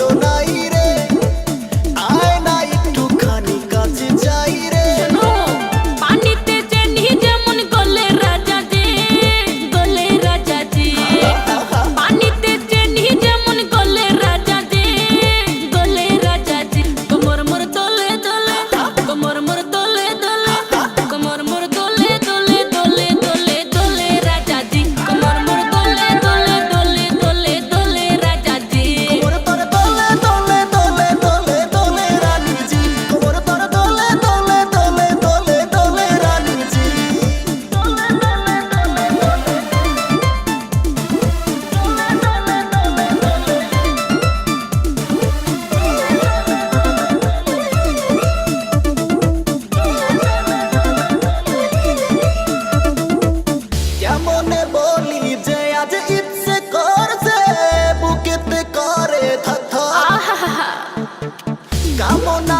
abandonar. মনে বলি যে আজ ইচ্ছে করছে বুকেতে করে থা কামনা